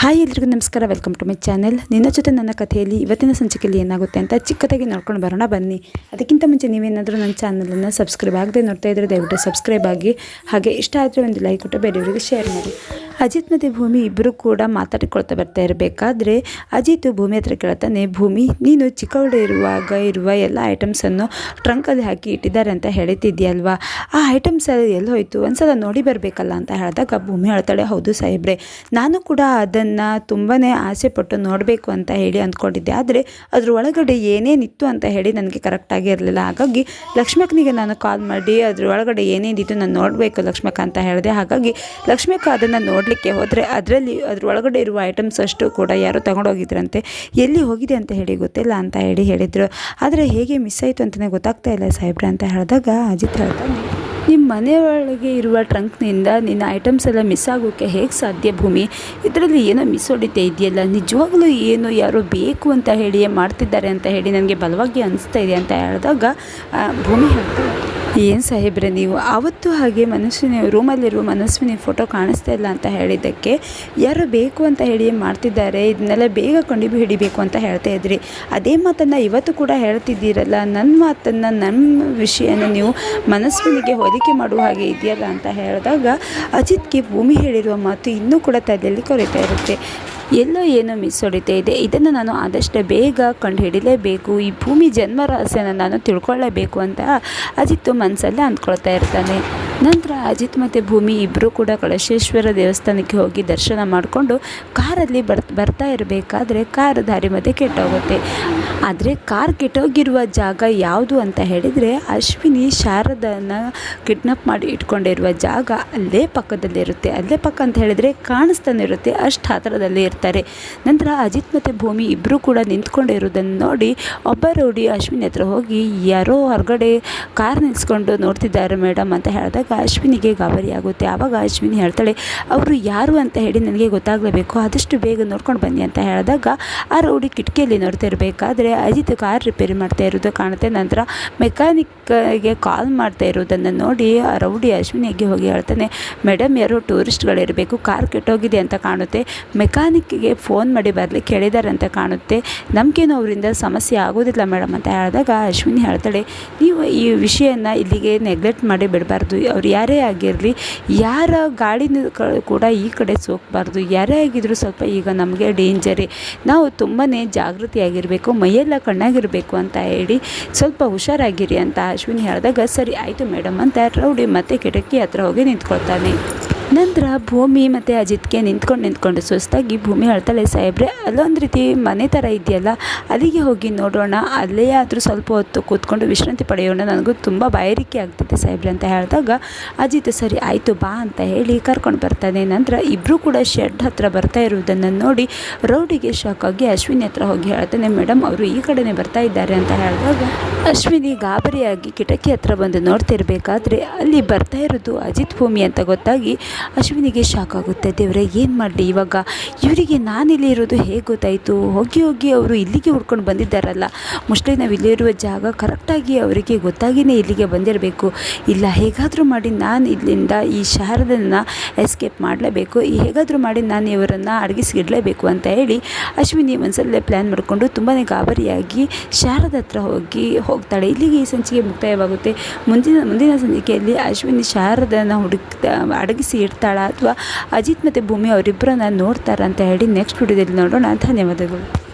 Hi ಎಲ್ರಿಗೂ ನಮಸ್ಕಾರ welcome to my channel ನಿನ್ನ ಜೊತೆ ನನ್ನ ಕಥೆಯಲ್ಲಿ ಇವತ್ತಿನ ಸಂಚಿಕೆಯಲ್ಲಿ ಏನಾಗುತ್ತೆ ಅಂತ ಚಿಕ್ಕದಾಗಿ ನೋಡ್ಕೊಂಡು ಬರೋಣ, ಬನ್ನಿ. ಅದಕ್ಕಿಂತ ಮುಂಚೆ ನೀವೇನಾದರೂ ನನ್ನ ಚಾನಲನ್ನು ಸಬ್ಸ್ಕ್ರೈಬ್ ಆಗದೆ ನೋಡ್ತಾ ಇದ್ದರೆ ದಯವಿಟ್ಟು ಸಬ್ಸ್ಕ್ರೈಬ್ ಆಗಿ. ಹಾಗೆ ಇಷ್ಟ ಆದರೆ ಒಂದು ಲೈಕ್ ಕೊಟ್ಟು ಬೇರೆಯವರಿಗೆ ಶೇರ್ ಮಾಡಿ. ಅಜಿತ್ ಮತ್ತು ಭೂಮಿ ಇಬ್ಬರು ಕೂಡ ಮಾತಾಡಿಕೊಳ್ತಾ ಬರ್ತಾ ಇರಬೇಕಾದ್ರೆ ಅಜಿತ್ ಭೂಮಿ ಹತ್ರ ಕೇಳ್ತಾನೆ, ಭೂಮಿ, ನೀನು ಇರುವಾಗ ಇರುವ ಎಲ್ಲ ಐಟಮ್ಸನ್ನು ಟ್ರಂಕಲ್ಲಿ ಹಾಕಿ ಇಟ್ಟಿದ್ದಾರೆ ಅಂತ ಹೇಳ್ತಿದ್ಯಲ್ವಾ? ಆ ಐಟಮ್ಸ್ ಎಲ್ಲಿ ಹೋಯಿತು? ಒಂದ್ಸಲ ನೋಡಿ ಬರಬೇಕಲ್ಲ ಅಂತ ಹೇಳಿದಾಗ ಭೂಮಿ ಹೇಳ್ತಾಳೆ, ಹೌದು ಸಾಹೇಬ್ರೆ, ನಾನು ಕೂಡ ಅದನ್ನು ತುಂಬಾ ಆಸೆ ಪಟ್ಟು ನೋಡಬೇಕು ಅಂತ ಹೇಳಿ ಅಂದ್ಕೊಂಡಿದ್ದೆ. ಆದರೆ ಅದ್ರ ಒಳಗಡೆ ಏನೇನಿತ್ತು ಅಂತ ಹೇಳಿ ನನಗೆ ಕರೆಕ್ಟಾಗಿ ಇರಲಿಲ್ಲ. ಹಾಗಾಗಿ ಲಕ್ಷ್ಮಕ್ಕನಿಗೆ ನಾನು ಕಾಲ್ ಮಾಡಿ, ಅದ್ರ ಒಳಗಡೆ ಏನೇನಿತ್ತು ನಾನು ನೋಡಬೇಕು ಲಕ್ಷ್ಮಕ್ಕ ಅಂತ ಹೇಳಿದೆ. ಹಾಗಾಗಿ ಲಕ್ಷ್ಮಕ್ಕ ಅದನ್ನು ನೋಡಲಿಕ್ಕೆ ಹೋದರೆ ಅದರಲ್ಲಿ ಅದ್ರ ಒಳಗಡೆ ಇರುವ ಐಟಮ್ಸ್ ಅಷ್ಟು ಕೂಡ ಯಾರೋ ತಗೊಂಡೋಗಿದ್ರಂತೆ. ಎಲ್ಲಿ ಹೋಗಿದೆ ಅಂತ ಹೇಳಿ ಗೊತ್ತಿಲ್ಲ ಅಂತ ಹೇಳಿ ಹೇಳಿದರು. ಆದರೆ ಹೇಗೆ ಮಿಸ್ ಆಯಿತು ಅಂತಲೇ ಗೊತ್ತಾಗ್ತಾ ಇಲ್ಲ ಸಾಹೇಬ್ರೆ ಅಂತ ಹೇಳಿದಾಗ ಅಜಿತ್ ಹೇಳ್ತಾನೆ ನಿಮ್ಮ ಮನೆಯೊಳಗೆ ಇರುವ ಟ್ರಂಕ್ನಿಂದ ನಿನ್ನ ಐಟಮ್ಸ್ ಎಲ್ಲ ಮಿಸ್ ಆಗೋಕ್ಕೆ ಹೇಗೆ ಸಾಧ್ಯ ಭೂಮಿ? ಇದರಲ್ಲಿ ಏನೋ ಮಿಸ್ ಹೊಡಿತಾ ಇದೆಯಲ್ಲ, ನಿಜವಾಗಲೂ ಏನೋ ಯಾರೋ ಬೇಕು ಅಂತ ಹೇಳಿ ಮಾಡ್ತಿದ್ದಾರೆ ಅಂತ ಹೇಳಿ ನನಗೆ ಬಲವಾಗಿ ಅನಿಸ್ತಾ ಇದೆ ಅಂತ ಹೇಳಿದಾಗ ಭೂಮಿ ಹೇಳ್ತಾಳೆ ಏನು ಸಾಹೇಬ್ರೆ ನೀವು? ಆವತ್ತು ಹಾಗೆ ಮನಸ್ವಿನಿ ರೂಮಲ್ಲಿರುವ ಮನಸ್ವಿನಿ ಫೋಟೋ ಕಾಣಿಸ್ತಾ ಇಲ್ಲ ಅಂತ ಹೇಳಿದ್ದಕ್ಕೆ ಯಾರು ಬೇಕು ಅಂತ ಹೇಳಿ ಮಾಡ್ತಿದ್ದಾರೆ? ಇದನ್ನೆಲ್ಲ ಬೇಗ ಕಂಡು ಹಿಡಿಬೇಕು ಅಂತ ಹೇಳ್ತಾ ಇದ್ರಿ. ಅದೇ ಮಾತನ್ನು ಇವತ್ತು ಕೂಡ ಹೇಳ್ತಿದ್ದೀರಲ್ಲ ನನ್ನ ಮಾತನ್ನು ನನ್ನ ವಿಷಯನ ನೀವು ಮನಸ್ವಿನಿಗೆ ಹೋಲಿಕೆ ಮಾಡುವ ಹಾಗೆ ಇದೆಯಲ್ಲ ಅಂತ ಹೇಳಿದಾಗ ಅಜಿತ್ಗೆ ಭೂಮಿ ಹೇಳಿರುವ ಮಾತು ಇನ್ನೂ ಕೂಡ ತಲೆಯಲ್ಲಿ ಕೊರಿತಾ ಇರುತ್ತೆ. ಎಲ್ಲೋ ಏನೋ ಮಿಸ್ ಹೊಡಿತಾ ಇದೆ. ಇದನ್ನು ನಾನು ಆದಷ್ಟು ಬೇಗ ಕಂಡು ಹಿಡಿಲೇಬೇಕು ಈ ಭೂಮಿ ಜನ್ಮ ರಹಸ್ಯನ ನಾನು ತಿಳ್ಕೊಳ್ಳೇಬೇಕು ಅಂತ ಅಜಿತ್ತು ಮನಸ್ಸಲ್ಲೇ ಅಂದ್ಕೊಳ್ತಾ ಇರ್ತಾನೆ. ನಂತರ ಅಜಿತ್ ಮತ್ತು ಭೂಮಿ ಇಬ್ಬರೂ ಕೂಡ ಕಳಶೇಶ್ವರ ದೇವಸ್ಥಾನಕ್ಕೆ ಹೋಗಿ ದರ್ಶನ ಮಾಡಿಕೊಂಡು ಕಾರಲ್ಲಿ ಬರ್, ಬರ್ತಾ ಇರಬೇಕಾದ್ರೆ ಕಾರ್ ದಾರಿ ಮಧ್ಯೆ ಕೆಟ್ಟೋಗುತ್ತೆ. ಆದರೆ ಕಾರ್ ಕೆಟ್ಟೋಗಿರುವ ಜಾಗ ಯಾವುದು ಅಂತ ಹೇಳಿದರೆ ಅಶ್ವಿನಿ ಶಾರದನ ಕಿಡ್ನಪ್ ಮಾಡಿ ಇಟ್ಕೊಂಡಿರುವ ಜಾಗ ಅಲ್ಲೇ ಪಕ್ಕದಲ್ಲಿರುತ್ತೆ. ಅಲ್ಲೇ ಪಕ್ಕ ಅಂತ ಹೇಳಿದರೆ ಕಾಣಿಸ್ತಾನೆ ಇರುತ್ತೆ ಅಷ್ಟು ಹತ್ತಿರದಲ್ಲೇ ಇರ್ತಾರೆ. ನಂತರ ಅಜಿತ್ ಮತ್ತು ಭೂಮಿ ಇಬ್ಬರೂ ಕೂಡ ನಿಂತ್ಕೊಂಡಿರೋದನ್ನು ನೋಡಿ ಒಬ್ಬ ರೌಡಿ ಅಶ್ವಿನಿ ಹತ್ರ ಹೋಗಿ, ಯಾರೋ ಹೊರಗಡೆ ಕಾರ್ ನಿಲ್ಸ್ಕೊಂಡು ನೋಡ್ತಿದ್ದಾರೆ ಮೇಡಮ್ ಅಂತ ಹೇಳಿದಾಗ ಅಶ್ವಿನಿಗೆ ಗಾಬರಿ ಆಗುತ್ತೆ. ಆವಾಗ ಅಶ್ವಿನಿ ಹೇಳ್ತಾಳೆ, ಅವರು ಯಾರು ಅಂತ ಹೇಳಿ ನನಗೆ ಗೊತ್ತಾಗಲೇಬೇಕು. ಆದಷ್ಟು ಬೇಗ ನೋಡ್ಕೊಂಡು ಬನ್ನಿ ಅಂತ ಹೇಳಿದಾಗ ಆ ರೌಡಿ ಕಿಟಕಿಯಲ್ಲಿ ನೋಡ್ತಾ ಇರಬೇಕಾದ್ರೆ ಅಜಿತ್ ಕಾರ್ ರಿಪೇರಿ ಮಾಡ್ತಾ ಇರೋದು ಕಾಣುತ್ತೆ. ನಂತರ ಮೆಕ್ಯಾನಿಕ್ಗೆ ಕಾಲ್ ಮಾಡ್ತಾ ಇರೋದನ್ನು ನೋಡಿ ಆ ರೌಡಿ ಅಶ್ವಿನಿಗೆ ಹೋಗಿ ಹೇಳ್ತಾನೆ ಮೇಡಮ್ ಯಾರೋ ಟೂರಿಸ್ಟ್ಗಳಿರಬೇಕು. ಕಾರ್ ಕೆಟ್ಟೋಗಿದೆ ಅಂತ ಕಾಣುತ್ತೆ. ಮೆಕ್ಯಾನಿಕ್ಗೆ ಫೋನ್ ಮಾಡಿ ಬರಲಿಕ್ಕೆ ಹೇಳಿದ್ದಾರೆ ಅಂತ ಕಾಣುತ್ತೆ. ನಮಗೇನು ಅವರಿಂದ ಸಮಸ್ಯೆ ಆಗೋದಿಲ್ಲ ಮೇಡಮ್ ಅಂತ ಹೇಳಿದಾಗ ಅಶ್ವಿನಿ ಹೇಳ್ತಾಳೆ, ನೀವು ಈ ವಿಷಯನ ಇಲ್ಲಿಗೆ ನೆಗ್ಲೆಕ್ಟ್ ಮಾಡಿ ಬಿಡಬಾರ್ದು. ಅವ್ರು ಯಾರೇ ಆಗಿರಲಿ, ಯಾರ ಗಾಡಿ ಕೂಡ ಈ ಕಡೆ ಸೋಕ್ಬಾರ್ದು. ಯಾರೇ ಆಗಿದ್ರು ಸ್ವಲ್ಪ ಈಗ ನಮಗೆ ಡೇಂಜರೇ. ನಾವು ತುಂಬಾ ಜಾಗೃತಿಯಾಗಿರಬೇಕು, ಮೈಯೆಲ್ಲ ಕಣ್ಣಾಗಿರಬೇಕು ಅಂತ ಹೇಳಿ ಸ್ವಲ್ಪ ಹುಷಾರಾಗಿರಿ ಅಂತ ಅಶ್ವಿನಿ ಹೇಳಿದಾಗ, ಸರಿ, ಆಯಿತು ಮೇಡಮ್ ಅಂತ ರೌಡಿ ಮತ್ತೆ ಕಿಟಕಿ ಹತ್ರ ಹೋಗಿ ನಿಂತ್ಕೊಳ್ತಾನೆ. ನಂತರ ಭೂಮಿ ಮತ್ತು ಅಜಿತ್ಗೆ ನಿಂತ್ಕೊಂಡು ನಿಂತ್ಕೊಂಡು ಸುಸ್ತಾಗಿ ಭೂಮಿ ಹೇಳ್ತಾಳೆ ಸಾಹೇಬ್ರೆ, ಅಲ್ಲೊಂದು ರೀತಿ ಮನೆ ಥರ ಇದೆಯಲ್ಲ, ಅಲ್ಲಿಗೆ ಹೋಗಿ ನೋಡೋಣ, ಅಲ್ಲೇ ಆದರೂ ಸ್ವಲ್ಪ ಹೊತ್ತು ಕೂತ್ಕೊಂಡು ವಿಶ್ರಾಂತಿ ಪಡೆಯೋಣ, ನನಗೂ ತುಂಬ ಬಾಯಾರಿಕೆ ಆಗ್ತಿದೆ, ಸಾಹೇಬ್ರೆ, ಅಂತ ಹೇಳಿದಾಗ ಅಜಿತ್, ಸರಿ, ಆಯಿತು, ಬಾ, ಅಂತ ಹೇಳಿ ಕರ್ಕೊಂಡು ಬರ್ತಾನೆ. ನಂತರ ಇಬ್ಬರೂ ಕೂಡ ಶೆಡ್ ಹತ್ರ ಬರ್ತಾ ಇರುವುದನ್ನು ನೋಡಿ ರೌಡಿಗೆ ಶಾಕ್ ಆಗಿ ಅಶ್ವಿನಿ ಹತ್ರ ಹೋಗಿ ಹೇಳ್ತಾನೆ ಮೇಡಮ್ ಅವರು ಈ ಕಡೆನೇ ಬರ್ತಾ ಇದ್ದಾರೆ, ಅಂತ ಹೇಳಿದಾಗ ಅಶ್ವಿನಿ ಗಾಬರಿಯಾಗಿ ಕಿಟಕಿ ಹತ್ರ ಬಂದು ನೋಡ್ತಿರ್ಬೇಕಾದ್ರೆ ಅಲ್ಲಿ ಬರ್ತಾ ಇರೋದು ಅಜಿತ್, ಭೂಮಿ ಅಂತ ಗೊತ್ತಾಗಿ ಅಶ್ವಿನಿಗೆ ಶಾಕ್ ಆಗುತ್ತೆ. ದೇವ್ರೆ, ಏನು ಮಾಡಲಿ ಇವಾಗ? ಇವರಿಗೆ ನಾನಿಲ್ಲಿ ಇರೋದು ಹೇಗೆ ಗೊತ್ತಾಯಿತು? ಹೋಗಿ ಹೋಗಿ ಅವರು ಇಲ್ಲಿಗೆ ಹುಡ್ಕೊಂಡು ಬಂದಿದ್ದಾರಲ್ಲ. ಮೋಸ್ಟ್ಲಿ ನಾವು ಇಲ್ಲಿರುವ ಜಾಗ ಕರೆಕ್ಟಾಗಿ ಅವರಿಗೆ ಗೊತ್ತಾಗಿಯೇ ಇಲ್ಲಿಗೆ ಬಂದಿರಬೇಕು. ಇಲ್ಲ, ಹೇಗಾದರೂ ಮಾಡಿ ನಾನು ಇಲ್ಲಿಂದ ಈ ಶಾರದನ್ನು ಎಸ್ಕೇಪ್ ಮಾಡಲೇಬೇಕು. ಈ ಹೇಗಾದರೂ ಮಾಡಿ ನಾನು ಇವರನ್ನು ಅಡಗಿಸಿಡಲೇಬೇಕು ಅಂತ ಹೇಳಿ ಅಶ್ವಿನಿ ಒಂದ್ಸಲ ಪ್ಲ್ಯಾನ್ ಮಾಡಿಕೊಂಡು ತುಂಬಾ ಗಾಬರಿಯಾಗಿ ಶಾರದ ಹತ್ರ ಹೋಗಿ ಹೋಗ್ತಾಳೆ. ಇಲ್ಲಿಗೆ ಈ ಸಂಚಿಕೆ ಮುಕ್ತಾಯವಾಗುತ್ತೆ. ಮುಂದಿನ ಮುಂದಿನ ಸಂಚಿಕೆಯಲ್ಲಿ ಅಶ್ವಿನಿ ಶಾರದನ ಹುಡುಕ್ತ, ಅಡಗಿಸಿ ಇಡ್ತಾಳ ಅಥವಾ ಅಜಿತ್ ಮತ್ತು ಭೂಮಿ ಅವರಿಬ್ಬರನ್ನ ನೋಡ್ತಾರ ಅಂತ ಹೇಳಿ ನೆಕ್ಸ್ಟ್ ವಿಡಿಯೋದಲ್ಲಿ ನೋಡೋಣ. ಧನ್ಯವಾದಗಳು.